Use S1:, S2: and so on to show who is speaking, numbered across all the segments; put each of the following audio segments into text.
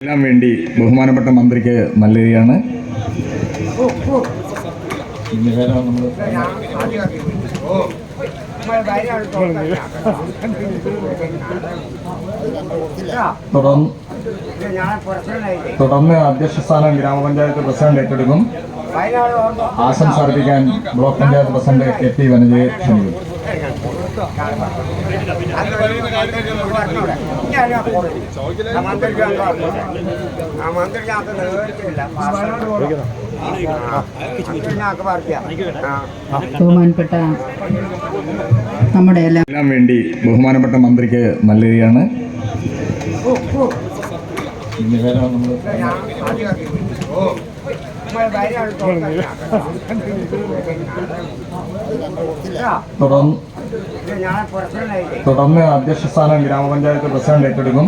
S1: എല്ലാം വേണ്ടി ബഹുമാനപ്പെട്ട മന്ത്രിക്ക് നൽകുകയാണ് തുടർന്ന് അധ്യക്ഷ സ്ഥാനം ഗ്രാമപഞ്ചായത്ത് പ്രസിഡന്റ് ഏറ്റെടുക്കും. ആശംസ അർപ്പിക്കാൻ block panchayat president K P വനജയെ ക്ഷണിക്കും
S2: ബഹുമാനപ്പെട്ട നമ്മുടെ എല്ലാം
S1: വേണ്ടി ബഹുമാനപ്പെട്ട മന്ത്രിക്ക് നല്ല നമ്മൾ തുടർന്ന് തുടർന്ന് അധ്യക്ഷ സ്ഥാനം ഗ്രാമപഞ്ചായത്ത് പ്രസിഡന്റ് ഏറ്റെടുക്കും.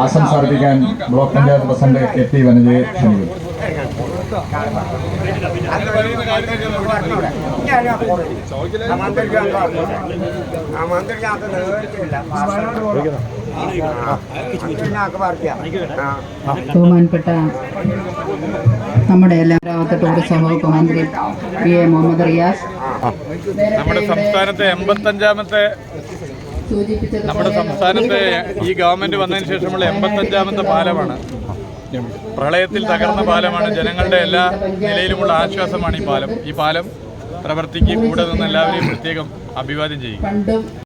S1: ആശംസ അർപ്പിക്കാൻ block panchayat president K T വനജയെ ക്ഷണിക്കും.
S2: ബഹുമാനപ്പെട്ട നമ്മുടെ എല്ലാം രാവത്തെ ടൂറിസം വകുപ്പ് മന്ത്രി പി എ മുഹമ്മദ് റിയാസ്.
S3: നമ്മുടെ സംസ്ഥാനത്തെ എൺപത്തഞ്ചാമത്തെ നമ്മുടെ സംസ്ഥാനത്തെ ഈ ഗവൺമെന്റ് വന്നതിന് ശേഷമുള്ള എൺപത്തഞ്ചാമത്തെ പാലമാണ്. പ്രളയത്തിൽ തകർന്ന പാലമാണ് ജനങ്ങളുടെ എല്ലാ നിലയിലുമുള്ള ആശ്വാസമാണ് ഈ പാലം. ഈ പാലം പ്രവർത്തിക്ക് കൂടെ നിന്ന് എല്ലാവരെയും പ്രത്യേകം അഭിവാദ്യം ചെയ്യും
S2: പണ്ടും